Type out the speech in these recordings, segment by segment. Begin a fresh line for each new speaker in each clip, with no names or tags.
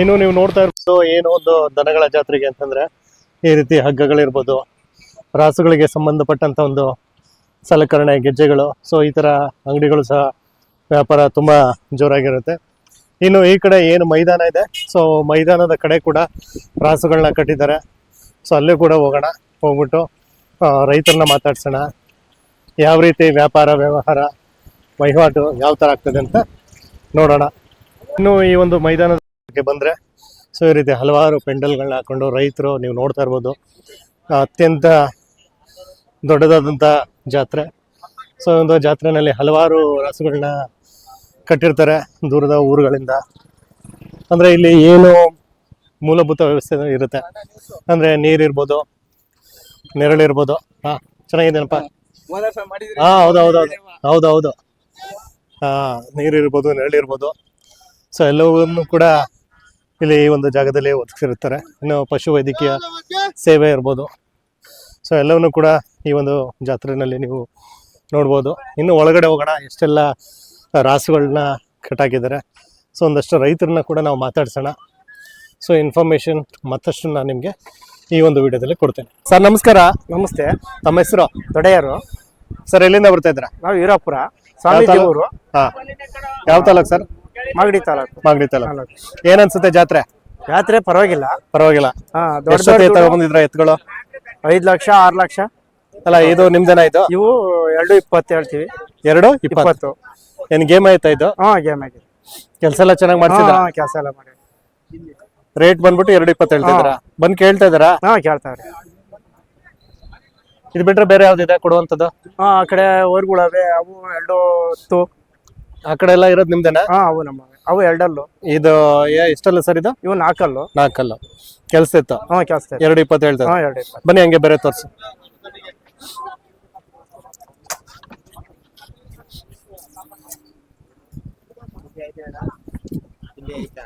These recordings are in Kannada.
ಇನ್ನು ನೀವು ನೋಡ್ತಾ ಇರ್ಬೋದು, ಏನು ಒಂದು ದನಗಳ ಜಾತ್ರೆಗೆ ಅಂತಂದ್ರೆ ಈ ರೀತಿ ಹಗ್ಗಗಳಿರ್ಬೋದು, ರಾಸುಗಳಿಗೆ ಸಂಬಂಧಪಟ್ಟಂತ ಒಂದು ಸಲಕರಣೆ, ಗೆಜ್ಜೆಗಳು ಸೊ ಈ ತರ ಅಂಗಡಿಗಳು ಸಹ ವ್ಯಾಪಾರ ತುಂಬಾ ಜೋರಾಗಿರುತ್ತೆ. ಇನ್ನು ಈ ಕಡೆ ಏನು ಮೈದಾನ ಇದೆ ಸೊ ಮೈದಾನದ ಕಡೆ ಕೂಡ ರಾಸುಗಳನ್ನ ಕಟ್ಟಿದ್ದಾರೆ. ಸೊ ಅಲ್ಲೂ ಕೂಡ ಹೋಗೋಣ, ಹೋಗ್ಬಿಟ್ಟು ರೈತರನ್ನ ಮಾತಾಡ್ಸೋಣ. ಯಾವ ರೀತಿ ವ್ಯಾಪಾರ, ವ್ಯವಹಾರ, ವಹಿವಾಟು ಯಾವ ಥರ ಆಗ್ತದೆ ಅಂತ ನೋಡೋಣ. ಇನ್ನು ಈ ಒಂದು ಮೈದಾನದ ಬಗ್ಗೆ ಬಂದರೆ ಸೊ ಈ ರೀತಿ ಹಲವಾರು ಪೆಂಡಲ್ಗಳನ್ನ ಹಾಕೊಂಡು ರೈತರು ನೀವು ನೋಡ್ತಾ ಇರ್ಬೋದು. ಅತ್ಯಂತ ದೊಡ್ಡದಾದಂಥ ಜಾತ್ರೆ. ಸೊ ಒಂದು ಜಾತ್ರೆನಲ್ಲಿ ಹಲವಾರು ರಾಸುಗಳನ್ನ ಕಟ್ಟಿರ್ತಾರೆ ದೂರದ ಊರುಗಳಿಂದ. ಅಂದರೆ ಇಲ್ಲಿ ಏನು ಮೂಲಭೂತ ವ್ಯವಸ್ಥೆ ಇರುತ್ತೆ? ಅಂದರೆ ನೀರಿರ್ಬೋದು ನೆರಳಿರ್ಬೋದು ಹಾಂ ಚೆನ್ನಾಗಿದೆನಪ್ಪ ಹಾ, ಹೌದು ಹೌದು ಹೌದು ಹೌದು ಹೌದು. ಹಾ ನೀರಿರ್ಬೋದು ನೆರಳಿರ್ಬೋದು ಸೊ ಎಲ್ಲವನ್ನೂ ಕೂಡ ಇಲ್ಲಿ ಈ ಒಂದು ಜಾಗದಲ್ಲಿ ಒದಗಿಸಿರ್ತಾರೆ ಇನ್ನು ಪಶು ವೈದ್ಯಕೀಯ ಸೇವೆ ಇರ್ಬೋದು. ಸೊ ಎಲ್ಲವನ್ನೂ ಕೂಡ ಈ ಒಂದು ಜಾತ್ರೆಯಲ್ಲಿ ನೀವು ನೋಡ್ಬೋದು. ಇನ್ನು ಒಳಗಡೆ ಹೋಗೋಣ. ಎಷ್ಟೆಲ್ಲ ರಾಸುಗಳನ್ನ ಕಟ್ಟಾಕಿದ್ದಾರೆ. ಸೊ ಒಂದಷ್ಟು ರೈತರನ್ನ ಕೂಡ ನಾವು ಮಾತಾಡ್ಸೋಣ. ಸೊ ಇನ್ಫಾರ್ಮೇಶನ್ ಮತ್ತಷ್ಟು ನಾನು ನಿಮಗೆ ಈ ಒಂದು ವಿಡಿಯೋದಲ್ಲಿ ಕೊಡ್ತೇನೆ. ಸರ್ ನಮಸ್ಕಾರ.
ನಮಸ್ತೆ.
ತಮ್ಮ ಹೆಸರು?
ದೊಡೆಯರು
ಸರ್ ಎಲ್ಲಿಂದ ಬರ್ತಾ ಇದ್ದೀರಾ?
ನಾವು ವೀರಾಪುರ. ಸ್ವಾಮೀಜಿ
ತಾಲೂಕು?
ಊರು.
ಹಾ. ಯಾವ ತಾಲೂಕು ಸರ್
ಮಾಗಡಿ ತಾಲೂಕು.
ಮಾಗಡಿ ತಾಲೂಕು.
ತಾಲೂಕು.
ಏನ್ ಅನ್ಸುತ್ತೆ ಜಾತ್ರೆ?
ಜಾತ್ರೆ ಪರವಾಗಿಲ್ಲ.
ಪರವಾಗಿಲ್ಲ.
ಹಾ ದೊಡ್ಡ
ಎತ್ಗಳು
ಐದ್ ಲಕ್ಷ ಆರ್ ಲಕ್ಷ.
ಅಲ್ಲ ಇದು ನಿಮ್ದೇನ ಇದು?
ಇವು ಎರಡು ಇಪ್ಪತ್ತು ಹೇಳ್ತೀವಿ.
ಎರಡು ಇಪ್ಪತ್ತು?
ಇಪ್ಪತ್ತು.
ಏನ್ ಗೇಮ್ ಆಯ್ತಾ ಇದು?
ಹಾ ಗೇಮ್ ಆಗಿದೆ.
ಕೆಲ್ಸ ಎಲ್ಲ ಚೆನ್ನಾಗಿ ಮಾಡ್ಸಿದ್ರ?
ಕೆಲಸ ಎಲ್ಲ ಮಾಡಿ
ರೇಟ್ ಬಂದ್ಬಿಟ್ಟು ಎರಡು ಇಪ್ಪತ್ತು ಹೇಳ್ತಾ ಇದ್ದೀರಾ ಬಂದ್ ಕೇಳ್ತಾ ಇದಾರ
ಹಾ ಕೇಳ್ತಾವ್ರಿ
ಇದು ಬಿಟ್ರೆ ಬೇರೆ ಯಾವ್ದಿದೆ ಕೊಡುವಂತದ್ದು
ಹಾ ಆ ಕಡೆ ಊರ್ಗುಳವೆ ಅವು ಎರಡು ಹತ್ತು.
ಆ ಕಡೆ ಎಲ್ಲ ಇರೋದು ನಿಮ್ದೇನಾ?
ಹಾ ಅವು ನಮ್ಮ ಅವು ಎರಡಲ್ಲು.
ಇದು ಏ- ಎಷ್ಟಲ್ಲ ಸರ್ ಇದು?
ಇವು ನಾಲ್ಕಲ್ಲು.
ನಾಲ್ಕಲ್ಲ. ಕೆಲ್ಸ ಇತ್ತು?
ಹಾ ಕೆಲಸ
ಎರಡು ಇಪ್ಪತ್ತು ಹೇಳ್ತಾರೆ
ಹಾ. ಎರಡು ಇಪ್ಪತ್ತು.
ಬನ್ನಿ ಹಂಗೆ ಬೇರೆ ತೋರಿಸಿ.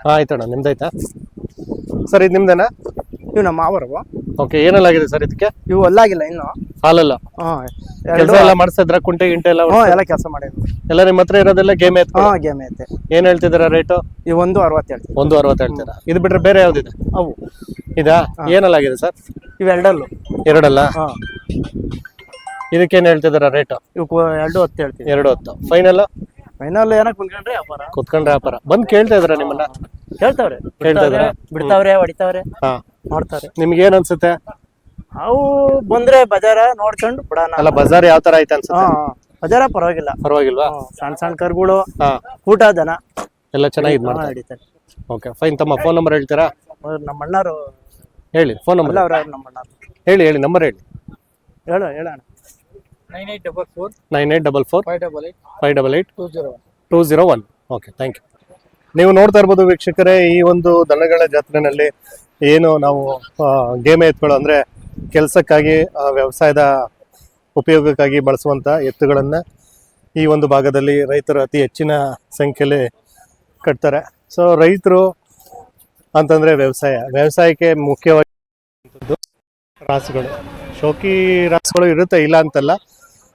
ಆಯ್ತಣ್ಣ ನಿಮ್ದಾಯ್ತಾ ಸರ್ ಇದು ನಿಮ್ದೇನಾ?
ಇವು ನಮ್ಮ ಮಾವರವು
ಓಕೆ ಏನೆಲ್ಲ ಆಗಿದೆ ಸರ್ ಇದಕ್ಕೆ?
ಇವು ಅಲ್ಲಾಗಿಲ್ಲ ಇನ್ನು.
ಹಾಲಲ್ಲ? ಕೆಲಸ ಎಲ್ಲ ಮಾಡಿಸಿದ್ರ ಕುಂಟೆ ಗಿಂಟೆ ಎಲ್ಲ
ಹ್ಞೂ ಎಲ್ಲ ಕೆಲಸ ಮಾಡಿದ್ರು
ಎಲ್ಲ ನಿಮ್ಮ ಹತ್ರ ಇರೋದೆಲ್ಲ ಗೇಮ್ ಐತೆ
ಹಾ ಗೇಮ್ ಐತೆ.
ಏನ್ ಹೇಳ್ತಿದ್ದೀರಾ ರೇಟು
ಈ ಒಂದು ಅರವತ್ತು ಹೇಳ್ತೀವಿ
ಒಂದು ಅರವತ್ತು ಹೇಳ್ತೀರಾ? ಇದು ಬಿಟ್ರೆ ಬೇರೆ ಯಾವ್ದಿದೆ?
ಅವು.
ಇದಾ? ಏನೆಲ್ಲ ಆಗಿದೆ ಸರ್?
ಇವೆರಡಲ್ಲೂ ಎರಡಲ್ಲು. ಹಾ.
ಇದಕ್ಕೇನ್ ಹೇಳ್ತಿದ್ದೀರಾ ರೇಟು
ಇವು ಎರಡು ಹತ್ತು ಹೇಳ್ತೀವಿ
ಎರಡು ಹೊತ್ತು. ಫೈನಲ್
ಫೈನಲ್ ಏನಕ್ಕೆ ಕುಂತ್ಕೊಂಡ್ರೆ ವ್ಯಾಪಾರ.
ಕುತ್ಕೊಂಡ್ರೆ ವ್ಯಾಪಾರ. ಬಂದ್ ಕೇಳ್ತಾ ಇದ್ರ ನಿಮ್ಮನ್ನ?
ಹೇಳ್ತಾವ್ರೆ
ಇದ್ರಾ?
ಬಿಡ್ತಾವ್ರೆ ಹೊಡಿತಾವ್ರೆ
ಹಾ.
ಮಾಡ್ತಾರೆ
ನಿಮ್ಗೆ ಏನ್ ಅನ್ಸುತ್ತೆ?
ಅವು ಬಂದ್ರೆ ಬಜಾರ ನೋಡ್ಕೊಂಡು ಬಿಡೋಣ.
ಅಲ್ಲ ಬಜಾರ್ ಯಾವ ತರ ಐತೆ ಅನ್ಸುತ್ತೆ.
ಬಜಾರ ಪರವಾಗಿಲ್ಲ.
ಪರವಾಗಿಲ್ವಾ?
ಹ್ಮ್. ಸಣ್ಣ ಸಣ್ಣ ಕರುಗಳು
ಹಾ.
ಊಟ ದನ.
ಎಲ್ಲ ಚೆನ್ನಾಗಿ ಇದ್ ಮಾಡ್ತಾರೆ.
ಹಿಡಿತಾರೆ.
ಓಕೆ ಫೈನ್ ತಮ್ಮ ಫೋನ್ ನಂಬರ್ ಹೇಳ್ತೀರಾ?
ಅವ್ರು ನಮ್ಮ ಅಣ್ಣಾರು
ಹೇಳಿ ಫೋನ್ ನಂಬರ್
ಅಲ್ಲ ಅವ್ರ ನಮ್ಮ ಅಣ್ಣಾರು
ಹೇಳಿ ಹೇಳಿ ನಂಬರ್ ಹೇಳಿ.
ಹೇಳು ಹೇಳೋಣ nine eight double four.
Nine eight double four.
Five double eight.
Five double eight.
Two zero
two zero one. Okay thank you. ನೀವು ನೋಡ್ತಾ ಇರ್ಬೋದು ವೀಕ್ಷಕರೇ ಈ ಒಂದು ದನಗಳ ಜಾತ್ರೆನಲ್ಲಿ ಏನು ನಾವು ಗೇಮೆ ಎತ್ಕೊಳ್ಳೋ ಅಂದರೆ ಕೆಲಸಕ್ಕಾಗಿ ವ್ಯವಸಾಯದ ಉಪಯೋಗಕ್ಕಾಗಿ ಬಳಸುವಂಥ ಎತ್ತುಗಳನ್ನು ಈ ಒಂದು ಭಾಗದಲ್ಲಿ ರೈತರು ಅತಿ ಹೆಚ್ಚಿನ ಸಂಖ್ಯೆಯಲ್ಲಿ ಕಟ್ತಾರೆ. ಸೊ ರೈತರು ಅಂತಂದರೆ ವ್ಯವಸಾಯ. ವ್ಯವಸಾಯಕ್ಕೆ ಮುಖ್ಯವಾಗಿ ರಾಸುಗಳು. ಶೋಕಿ ರಾಸುಗಳು ಇರುತ್ತೆ, ಇಲ್ಲ ಅಂತಲ್ಲ.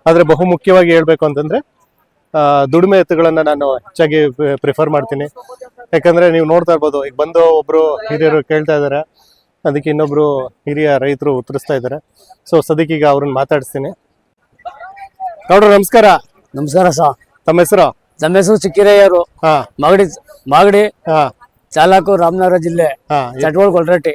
ಆದರೆ ಬಹು ಮುಖ್ಯವಾಗಿ ಹೇಳಬೇಕು ಅಂತಂದರೆ ದುಡಿಮೆ ಎತ್ತುಗಳನ್ನು ನಾನು ಹೆಚ್ಚಾಗಿ ಪ್ರಿಫರ್ ಮಾಡ್ತೀನಿ. ಯಾಕಂದ್ರೆ ನೀವು ನೋಡ್ತಾ ಇರ್ಬೋದು, ಈಗ ಬಂದು ಒಬ್ರು ಹಿರಿಯರು ಕೇಳ್ತಾ ಇದ್ದಾರೆ ಅದಕ್ಕೆ ಇನ್ನೊಬ್ರು ಹಿರಿಯ ರೈತರು ಉತ್ತರಿಸ್ತಾ ಇದ್ದಾರೆ. ಸೊ ಸದ್ಯಕ್ಕೆ ಈಗ ಅವ್ರನ್ನ ಮಾತಾಡಿಸ್ತೀನಿ. ನೋಡ್ರಿ ನಮಸ್ಕಾರ.
ನಮಸ್ಕಾರ ಸಾ.
ತಮ್ಮ ಹೆಸರು?
ನಮ್ಮ ಹೆಸರು ಚಿಕ್ಕಿರಯ್ಯರು.
ಹಾ.
ಮಾಗಡಿ ಮಾಗಡಿ
ಹಾ.
ಚಾಲಕು ರಾಮನಗರ ಜಿಲ್ಲೆ
ಹಾ.
ಚಟ್ವಳ್ ಕೊಲ್ರಟ್ಟಿ.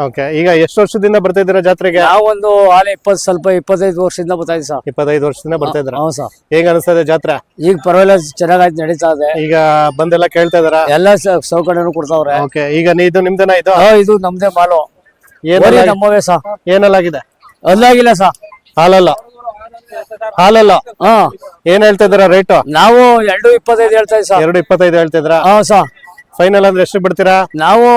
ಓಕೆ. ಈಗ ಎಷ್ಟು ವರ್ಷದಿಂದ ಬರ್ತಾ ಇದ್ದೀರಾ ಜಾತ್ರೆಗೆ?
ಒಂದು ಆಲೆ ಇಪ್ಪತ್ತು ಸ್ವಲ್ಪ ಇಪ್ಪತ್ತೈದು ವರ್ಷದಿಂದ ಬರ್ತಾ ಇದ್ದೀವಿ ಸರ್
ಇಪ್ಪತ್ತೈದು ವರ್ಷದಿಂದ ಬರ್ತಾ ಇದ್ದೀರಾ?
ಹೌದು ಸರ್
ಹೇಗ ಅನಿಸ್ತಾ ಇದೆ ಜಾತ್ರೆ?
ಈಗ ಪರವಾಗಿಲ್ಲ ಚೆನ್ನಾಗಾಯ್ತು ನಡೀತಾ ಇದೆ.
ಈಗ ಬಂದೆಲ್ಲ ಕೇಳ್ತಾ ಇದಾರ
ಎಲ್ಲ ಸೌಕರ್ಯನು ಕೊಡ್ತಾವ್ರೆ.
ಓಕೆ. ಈಗ ನೀ ಇದು ನಿಮ್ದೇನಾ ಇದು?
ಹಾ ಇದು ನಮ್ದೇ ಮಾಲು.
ಏನೆಲ್ಲ
ನಮ್ಮವೇ ಸಾ.
ಏನೆಲ್ಲಾಗಿದೆ
ಅಲ್ಲಾಗಿಲ್ಲ ಸಾ.
ಹಾಲಲ್ಲ? ಹಾಲಲ್ಲ?
ಹಾ.
ಏನ್ ಹೇಳ್ತಾ ಇದ್ದೀರಾ ರೇಟು
ನಾವು ಎರಡು ಇಪ್ಪತ್ತೈದು ಹೇಳ್ತಾ ಇದ್ದೀವಿ ಸಾ.
ಎರಡು ಇಪ್ಪತ್ತೈದು ಹೇಳ್ತಿದ್ರಾ
ಹಾ ಸಾ.
ಫೈನಲ್ ಅಂದ್ರೆ ಎಷ್ಟು ಬಿಡ್ತೀರಾ?
ನಾವು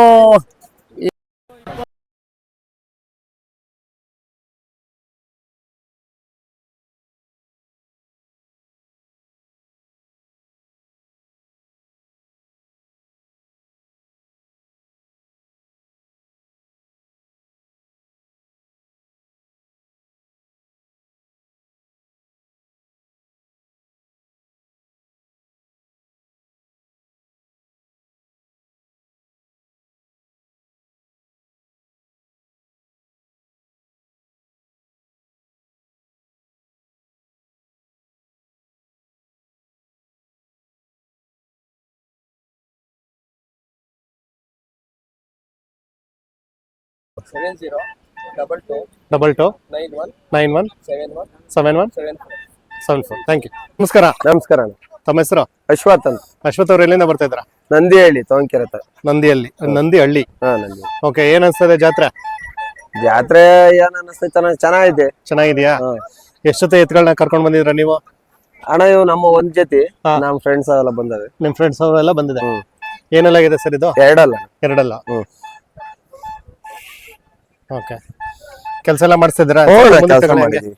seven zero double two
double two
nine one
nine one
seven one
seven one
seven
seven four thank you ನಮಸ್ಕಾರ.
ನಮಸ್ಕಾರ. ಅಣ್ಣ.
ತಮ್ಮ ಹೆಸರು?
ಅಶ್ವಥ್ ಅಂತ.
ಅಶ್ವಥ್ ಅವ್ರು ಎಲ್ಲಿಂದ ಬರ್ತಾ ಇದ್ರ
ನಂದಿ ಹೇಳಿ ತೋಂಕೆರೆ ಹತ್ರ
ನಂದಿಯಲ್ಲಿ ನಂದಿ ಹಳ್ಳಿ
ಹಾ ನಂದಿ
ಓಕೆ ಏನ್ ಅನ್ಸ್ತದೆ ಜಾತ್ರೆ?
ಜಾತ್ರೆ ಏನ್ ಅನ್ನಿಸ್ತೈತೆ ಚೆನ್ನಾಗಿದೆ. ಚೆನ್ನಾಗೈತೆ
ಚೆನ್ನಾಗಿದ್ಯಾ?
ಹಾ.
ಎಷ್ಟೊತ್ತೆ ಎತ್ಗಳನ್ನ ಕರ್ಕೊಂಡ್ ಬಂದಿದ್ರ ನೀವು?
ಅಣ್ಣ ಇವು ನಮ್ಮ ಒಂದ್ ಜೊತೆ.
ಹಾ.
ನಮ್ ಫ್ರೆಂಡ್ಸ್ ಅವೆಲ್ಲ ಬಂದಿದೆ
ನಿಮ್ ಫ್ರೆಂಡ್ಸ್ ಅವರೆಲ್ಲ ಬಂದಿದೆ
ಹ್ಮ್.
ಏನೆಲ್ಲ ಆಗಿದೆ ಸರ್ ಇದು?
ಎರಡಲ್ಲ.
ಎರಡಲ್ಲ.
ಹ್ಮ್.
ಓಕೆ ಕೆಲಸ ಎಲ್ಲ ಮಾಡಿಸ್ತಿದ್ದೀರಾ?
ಕೆಲಸ ಮಾಡಿದ್ವಿ.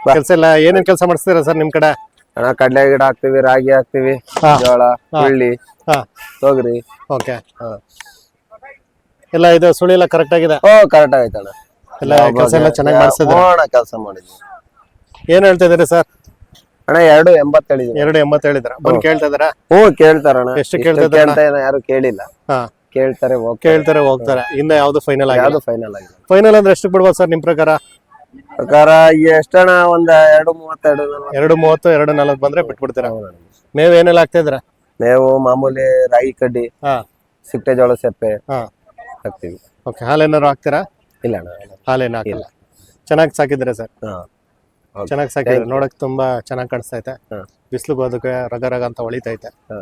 ಕೆಲಸ ಎಲ್ಲ ಏನೇನ್ ಕೆಲಸ ಮಾಡಿಸ್ತೀರಾ ಸರ್ ನಿಮ್ ಕಡೆ?
ಅಣ್ಣ ಕಡ್ಲೆ ಗಿಡ ಹಾಕ್ತಿವಿ ರಾಗಿ ಹಾಕ್ತಿವಿ
ಹಾ.
ಜೋಳ ಹುಳ್ಳಿ
ಹಾ.
ತೊಗರಿ.
ಓಕೆ. ಎಲ್ಲ ಇದು ಸುಳಿ ಎಲ್ಲ ಕರೆಕ್ಟ್ ಆಗಿದೆ?
ಓ ಕರೆಕ್ಟ್ ಆಗೈತೆ ಅಣ್ಣ.
ಎಲ್ಲ ಕೆಲಸ ಎಲ್ಲ ಚೆನ್ನಾಗಿ ಮಾಡಿಸಿದ್ರೆ
ಅಣ್ಣ ಕೆಲಸ ಮಾಡಿದ್ವಿ.
ಏನ್ ಹೇಳ್ತಾ ಇದ್ದೀರಿ ಸರ್?
ಅಣ್ಣ ಎರಡು ಎಂಬತ್ತು ಹೇಳಿದ್ವಿ.
ಎರಡು ಎಂಬತ್ತು ಹೇಳಿದ್ರ ಬಂದ್ ಕೇಳ್ತಾ ಇದಾರ
ಹ್ಞೂ ಕೇಳ್ತಾರಣ್ಣ
ಎಷ್ಟು ಕೇಳ್ತಾ ಇದ್ದಾರೆ?
ಕೇಳ್ತಾ ಏನೋ ಯಾರು ಕೇಳಿಲ್ಲ.
ಹಾ.
ಕೇಳ್ತಾರೆ
ಕೇಳ್ತಾರೆ ಹೋಗ್ತಾರೆ. ಇನ್ನ ಯಾವ್ದು ಫೈನಲ್ ಆಗಿದೆ?
ಯಾವ್ದು ಫೈನಲ್ ಆಗಿದೆ?
ಫೈನಲ್ ಅಂದ್ರೆ ಎಷ್ಟು ಬಿಡ್ಬೋದು ಸರ್ ನಿಮ್ ಪ್ರಕಾರ?
ಪ್ರಕಾರ ಎಷ್ಟಣ್ಣ ಒಂದ್ ಎರಡು ಮೂವತ್ತೆರಡು ನಲ್ವತ್ತು
ಎರಡು ಮೂವತ್ತು ಎರಡು ನಲ್ವತ್ತು ಬಂದ್ರೆ ಬಿಟ್ಬಿಡ್ತೀರಾ? ಮೇವ್ ಏನೆಲ್ಲ ಆಗ್ತಾ ಇದ್ರ
ಮೇವು ಮಾಮೂಲಿ ರಾಗಿ ಕಡ್ಡಿ
ಹಾ.
ಸಿಟ್ಟೆ ಜೋಳ ಸೆಪ್ಪೆ
ಹಾ.
ಹಾಕ್ತಿವಿ.
ಓಕೆ ಹಾಲೇನಾರು ಹಾಕ್ತೀರಾ?
ಇಲ್ಲ ಅಣ್ಣ
ಹಾಲೇನು ಹಾಕಿಲ್ಲ. ಚೆನ್ನಾಗಿ ಸಾಕಿದ್ರೆ ಸರ್?
ಹಾ.
ಚೆನ್ನಾಗಿ ಸಾಕಿದ್ರೆ ನೋಡಕ್ ತುಂಬಾ ಚೆನ್ನಾಗಿ ಕಾಣಿಸ್ತೈತೆ
ಹಾ.
ಬಿಸಿಲು ಹೋದಕ್ಕೆ ರಗ ರಗ ಅಂತ ಹೊಳಿತೈತೆ.
ಹಾ.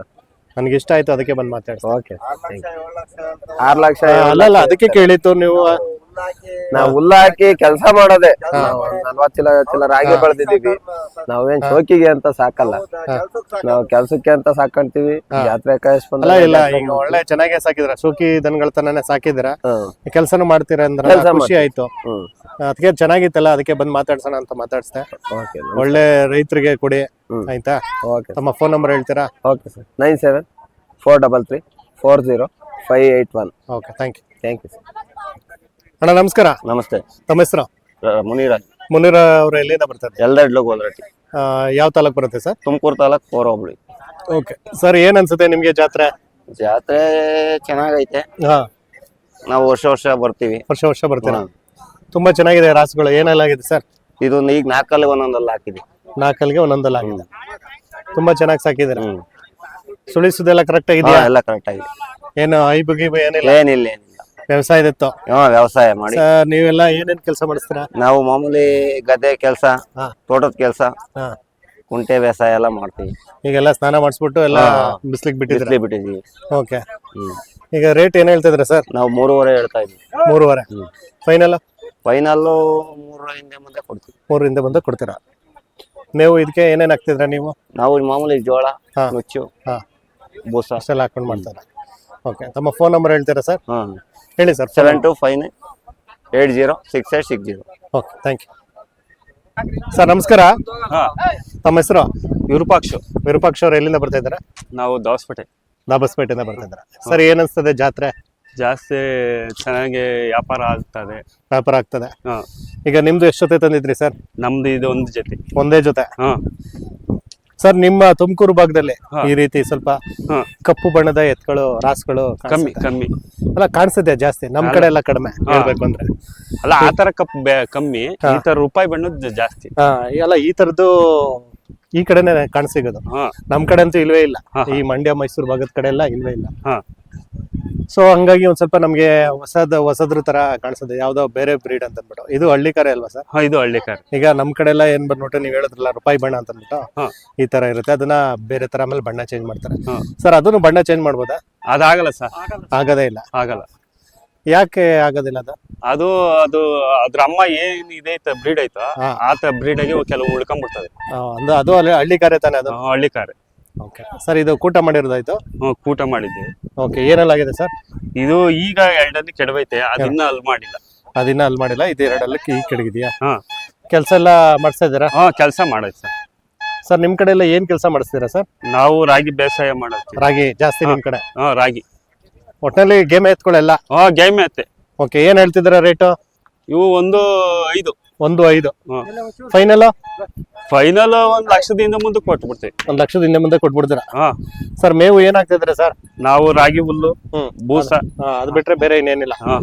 ನನ್ಗೆ ಇಷ್ಟ ಆಯ್ತು ಅದಕ್ಕೆ ಬಂದ್ ಮಾತಾಡ್ತೀನಿ.
ಓಕೆ ಆರ್ ಲಕ್ಷ
ಅಲ್ಲ ಅಲ್ಲ ಅದಕ್ಕೆ ಕೇಳಿತ್ತು ನೀವು
ನಾವು ಹುಲ್ಲ ಹಾಕಿ ಕೆಲಸ ಮಾಡೋದೇ. ನಲ್ವತ್ ಚಿಲ ಚೀಲ ರಾಗಿ ಬೆಳೆದಿದೀವಿ ನಾವೇನ್ ಶೋಕಿಗೆ ಅಂತ ಸಾಕಲ್ಲ. ನಾವ್ ಕೆಲ್ಸಕ್ಕೆ ಅಂತ ಸಾಕಂತೀವಿ. ಜಾತ್ರೆ
ಇಲ್ಲ ಈಗ ಒಳ್ಳೆ ಚೆನ್ನಾಗೆ ಸಾಕಿದ್ರ. ಸೂಕಿ ದನಗಳ ತನನೇ ಸಾಕಿದ್ರ. ಕೆಲ್ಸನೂ ಮಾಡ್ತೀರ ಅಂದ್ರೆ ಖುಷಿ ಆಯ್ತು.
ಹ್ಮ್.
ಅದಕ್ಕೆ ಚೆನ್ನಾಗಿತ್ತಲ್ಲ ಅದಕ್ಕೆ ಬಂದ್ ಮಾತಾಡ್ಸೋಣ ಅಂತ ಮಾತಾಡ್ಸ್ದೆ. ಒಳ್ಳೆ ರೈತರಿಗೆ ಕೊಡಿ. ಆಯ್ತಾ?
ಓಕೆ
ತಮ್ಮ ಫೋನ್ ನಂಬರ್ ಹೇಳ್ತೀರಾ?
Okay sir nine seven four double three four zero five eight one
okay thank you
thank you sir
ಅಣ್ಣ ನಮಸ್ಕಾರ.
ನಮಸ್ತೆ.
ತಮ್ಮ ಹೆಸರು?
ಮುನಿರಾಜ್
ಮುನೀರ ಅವರು ಎಲ್ಲಿಂದ ಬರ್ತಾರೆ?
ಎಲ್ದಡ್ಲು ಗೋಲ್ರಟ್ಟಿ
ಯಾವ ತಾಲೂಕ್ ಬರುತ್ತೆ sir?
Tumakuru taluk Kora hobli
okay. Sir ಏನ್ ಅನ್ಸುತ್ತೆ ನಿಮ್ಗೆ ಜಾತ್ರೆ?
ಜಾತ್ರೆ ಚೆನ್ನಾಗೈತೆ.
ಹಾ.
ನಾವು ವರ್ಷ ವರ್ಷ ಬರ್ತೀವಿ.
ವರ್ಷ ವರ್ಷ ಬರ್ತೀವಿ ತುಂಬಾ ಚೆನ್ನಾಗಿದೆ ರಾಸುಗಳು. ಏನೆಲ್ಲ ಆಗಿದೆ ಸರ್?
ಇದೊಂದು ಈಗ ನಾಲ್ಕಲ್ಲಿ ಒಂದೊಂದಲ್ಲಿ ಹಾಕಿದೆ.
ನಾಲ್ಕಲ್ಗೆ ಒಂದೊಂದಲ್ಲ ಹಾಕಿದೆ. ತುಂಬಾ ಚೆನ್ನಾಗಿ ಸಾಕಿದ್ದಾರೆ?
ಹ್ಮ್.
ಸುಳಿಸುದೆಲ್ಲ ಕರೆಕ್ಟ್
ಹಾ,
ಆಗಿದೆಯಾ
ಎಲ್ಲ ಕರೆಕ್ಟ್ ಆಗಿದೆ.
ಏನು ಗೀಬು ಏನಿಲ್ಲ?
ಏನಿಲ್ಲ ಏನಿಲ್ಲ.
ವ್ಯವಸಾಯದಿತ್ತು
ವ್ಯವಸಾಯ ಮಾಡಿ.
ಸರ್ ನೀವೆಲ್ಲ ಏನೇನ್ ಕೆಲಸ ಮಾಡಿಸ್ತೀರಾ?
ನಾವು ಮಾಮೂಲಿ ಗದ್ದೆ ಕೆಲಸ
ಹಾ.
ತೋಟದ ಕೆಲಸ
ಹಾ.
ಕುಂಟೆ ವ್ಯವಸಾಯ ಎಲ್ಲ ಮಾಡ್ತೀವಿ.
ಈಗೆಲ್ಲ ಸ್ನಾನ ಮಾಡಿಸ್ಬಿಟ್ಟು ಎಲ್ಲ. ಬಿಸ್ಲಿಗೆ ಬಿಟ್ಟಿದ್ರೆ
ಬಿಟ್ಟಿದ್ವಿ ಬಿಟ್ಟಿದೀವಿ
ಓಕೆ.
ಹ್ಮ್.
ಈಗ ರೇಟ್ ಏನ್ ಹೇಳ್ತಿದ್ರ ಸರ್
ನಾವು ಮೂರುವರೆ ಹೇಳ್ತಾ ಇದ್ವಿ
ಮೂರುವರೆ. ಫೈನಲ್
ಫೈನಲ್ಲು ಮೂರ ಹಿಂದೆ ಮುಂದೆ ಕೊಡ್ತೀವಿ.
ಮೂರರಿಂದ ಬಂದು ಕೊಡ್ತೀರಾ? ನೀವು ಇದಕ್ಕೆ ಏನೇನ್ ಹಾಕ್ತಿದ್ರ ನೀವು?
ನಾವು ಮಾಮೂಲಿ ಜೋಳ
ಹಾ.
ನುಚ್ಚು
ಹಾ.
ಬೂಸ.
ಅಷ್ಟೆಲ್ಲ ಹಾಕೊಂಡು ಮಾಡ್ತಾರ. ಓಕೆ. ತಮ್ಮ ಫೋನ್ ನಂಬರ್ ಹೇಳ್ತೀರಾ ಸರ್ ಹೇಳಿ sir
seven two five nine eight zero six eight six zero.
Okay thank you sir ನಮಸ್ಕಾರ.
ಹಾ.
ತಮ್ಮ ಹೆಸರು?
ವಿರೂಪಾಕ್ಷ.
ವಿರೂಪಾಕ್ಷ ಅವ್ರು ಎಲ್ಲಿಂದ ಬರ್ತಾ ಇದ್ದಾರೆ?
ನಾವು ದಾಸ್ಪೇಟೆ
ದಾಬಸ್ಪೇಟೆಯಿಂದ ಬರ್ತಾ ಇದ್ದಾರೆ. ಸರ್ ಏನ್ ಅನ್ಸ್ತದೆ ಜಾತ್ರೆ?
ಜಾಸ್ತಿ ಚೆನ್ನಾಗಿ ವ್ಯಾಪಾರ ಆಗ್ತದೆ.
ವ್ಯಾಪಾರ ಆಗ್ತದೆ.
ಹಾ.
ಈಗ ನಿಮ್ದು ಎಷ್ಟು ಜೊತೆ ತಂದಿದ್ರಿ ಸರ್?
ನಮ್ದು ಇದು ಒಂದು ಜೊತೆ.
ಒಂದೇ ಜೊತೆ?
ಹಾ.
ಸರ್ ನಿಮ್ಮ ತುಮಕೂರು ಭಾಗದಲ್ಲಿ
ಹಾ.
ಈ ರೀತಿ ಸ್ವಲ್ಪ
ಹಾ.
ಕಪ್ಪು ಬಣ್ಣದ ಎತ್ಗಳು ರಾಸುಗಳು
ಕಮ್ಮಿ
ಕಾಣಿಸುತ್ತೆ.
ಕಮ್ಮಿ.
ಅಲ್ಲ ಕಾಣಿಸುತ್ತೆ ಜಾಸ್ತಿ. ನಮ್ ಕಡೆ ಎಲ್ಲ ಕಡಿಮೆ. ಹೇಳ್ಬೇಕು ಅಂದ್ರೆ.
ಅಲ್ಲ ಆ ತರ ಕಪ್ ಕಮ್ಮಿ. ಈ ತರ ರೂಪಾಯಿ ಬಣ್ಣದ ಜಾಸ್ತಿ.
ಹಾ ಎಲ್ಲ ಈ ತರದ್ದು ಈ ಕಡೆನೆ ಕಾಣಸಿಗೋದು. ನಮ್ ಕಡೆ ಅಂತೂ ಇಲ್ವೇ ಇಲ್ಲ. ಈ ಮಂಡ್ಯ ಮೈಸೂರು ಭಾಗದ ಕಡೆ ಎಲ್ಲ ಇಲ್ವೇ ಇಲ್ಲ. ಸೊ ಹಂಗಾಗಿ ಒಂದ್ ಸ್ವಲ್ಪ ನಮ್ಗೆ ಹೊಸದ ಹೊಸದ್ರ ತರ ಕಾಣಿಸುತ್ತೆ. ಯಾವ್ದೋ ಬೇರೆ ಬ್ರೀಡ್ ಅಂತ ಅಂದ್ಬಿಟ್ಟು ಇದು ಹಳ್ಳಿ ಕರೆ ಅಲ್ವಾ ಸರ್?
ಇದು ಇದು ಹಳ್ಳಿಕಾರ
ಈಗ ನಮ್ ಕಡೆ ಎಲ್ಲ ಏನ್ ಬಂದ್ಬಿಟ್ಟು ನೀವ್ ಹೇಳಿದ್ರಲ್ಲ ರೂಪಾಯಿ ಬಣ್ಣ ಅಂತ ಅಂದ್ಬಿಟ್ಟು
ಹಾ.
ಈ ತರ ಇರುತ್ತೆ. ಅದನ್ನ ಬೇರೆ ತರ ಆಮೇಲೆ ಬಣ್ಣ ಚೇಂಜ್ ಮಾಡ್ತಾರೆ.
ಹಾ.
ಸರ್ ಅದನ್ನು ಬಣ್ಣ ಚೇಂಜ್ ಮಾಡ್ಬೋದಾ?
ಅದಾಗಲ್ಲ ಸರ್.
ಆಗದೇ ಇಲ್ಲ.
ಆಗಲ್ಲ.
ಯಾಕೆ ಆಗೋದಿಲ್ಲ ಅದು?
ಅದು ಅದು ಅದ್ರ ಅಮ್ಮ ಏನ್ ಇದೆ ಬ್ರೀಡ್ ಐತೋ
ಹಾ.
ಆತ ಬ್ರೀಡ್ ಆಗಿ ಕೆಲವು ಉಳ್ಕೊಂಡ್ಬಿಡ್ತದೆ
ಆ, ಅದು ಅದು ಅಲ್ಲಿ ಹಳ್ಳಿ ತಾನೆ ಅದು?
ಹಳ್ಳಿ ಕಾರ್.
ಓಕೆ ಸರ್ ಇದು ಕೂಟ ಮಾಡಿರೋದಾಯ್ತು?
ಹ್ಮ್ ಕೂಟ ಮಾಡಿದ್ದೀವಿ.
ಓಕೆ ಏನೆಲ್ಲ ಆಗಿದೆ ಸರ್?
ಇದು ಈಗ ಎರಡಲ್ಲಿ ಕೆಡವೈತೆ ಅದನ್ನ ಅಲ್ಲಿ ಮಾಡಿಲ್ಲ.
ಅದಿನ್ನ ಅಲ್ಲಿ ಮಾಡಿಲ್ಲ ಇದು ಎರಡಲ್ಲಿ ಈಗ ಕೆಡಗಿದೆಯಾ?
ಹಾ.
ಕೆಲಸ ಎಲ್ಲ ಮಾಡ್ತಾ ಇದ್ದೀರಾ?
ಹಾ ಕೆಲಸ ಮಾಡೈತೆ ಸರ್.
ಸರ್ ನಿಮ್ಮ ಕಡೆ ಎಲ್ಲ ಏನು ಕೆಲಸ ಮಾಡಿಸ್ತೀರಾ ಸರ್?
ನಾವು ರಾಗಿ ಬೇಸಾಯ ಮಾಡ್ತೀವಿ
ರಾಗಿ ಜಾಸ್ತಿ ನಿಮ್ಮ ಕಡೆ?
ಹಾ ರಾಗಿ.
ಒಟ್ಟಿನಲ್ಲಿ ಗೇಮ್ ಎತ್ಕೊಳ್ಳೆಲ್ಲ?
ಹಾ ಗೇಮ್ ಐತೆ
ಓಕೆ ಏನು ಹೇಳ್ತಿದ್ದೀರಾ ರೇಟು?
ಇವು ಒಂದು ಐದು.
ಒಂದು ಐದು. ಫೈನಲ್
ಫೈನಲ್ ಒಂದ್ ಲಕ್ಷದಿಂದ ಮುಂದೆ ಕೊಟ್ಬಿಡ್ತೀವಿ.
ಒಂದ್ ಲಕ್ಷದ ಹಿಂದೆ ಮುಂದೆ ಕೊಟ್ಬಿಡ್ತೀರಾ?
ಹಾ.
ಸರ್ ಮೇವು ಏನ್ ಹಾಕ್ತಿದ್ದೀರಾ ಸರ್?
ನಾವು ರಾಗಿ ಹುಲ್ಲು
ಹ್ಮ್.
ಬೂಸ.
ಅದ್ ಬಿಟ್ರೆ ಬೇರೆ ಇನ್ನೇನಿಲ್ಲ.
ಹಾ.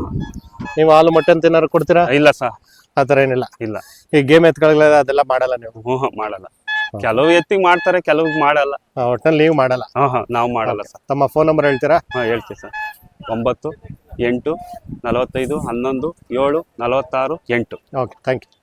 ನೀವು ಹಾಲು ಮೊಟ್ಟೆ ಅಂತ ಏನಾರು ಕೊಡ್ತೀರಾ?
ಇಲ್ಲ ಸರ್.
ಆ ಥರ ಏನಿಲ್ಲ.
ಇಲ್ಲ.
ಈ ಗೇಮ್ ಎತ್ಕೊಳ್ಳಲ್ಲ ಅದೆಲ್ಲ ಮಾಡಲ್ಲ ನೀವು?
ಹ್ಮ್ ಹ್ಞೂ ಮಾಡಲ್ಲ. ಕೆಲವು ಎತ್ತಿಗೆ ಮಾಡ್ತಾರೆ ಕೆಲವು ಮಾಡಲ್ಲ.
ಆ, ಒಟ್ನಲ್ಲಿ ನೀವು ಮಾಡಲ್ಲ.
ಹಾ ಹಾ ನಾವು ಮಾಡಲ್ಲ ಸರ್.
ತಮ್ಮ ಫೋನ್ ನಂಬರ್ ಹೇಳ್ತೀರಾ?
ಹಾ ಹೇಳ್ತೀವಿ ಸರ್. ಒಂಬತ್ತು ಎಂಟು ನಲವತ್ತೈದು ಹನ್ನೊಂದು ಏಳು ನಲವತ್ತಾರು ಎಂಟು.
Okay thank you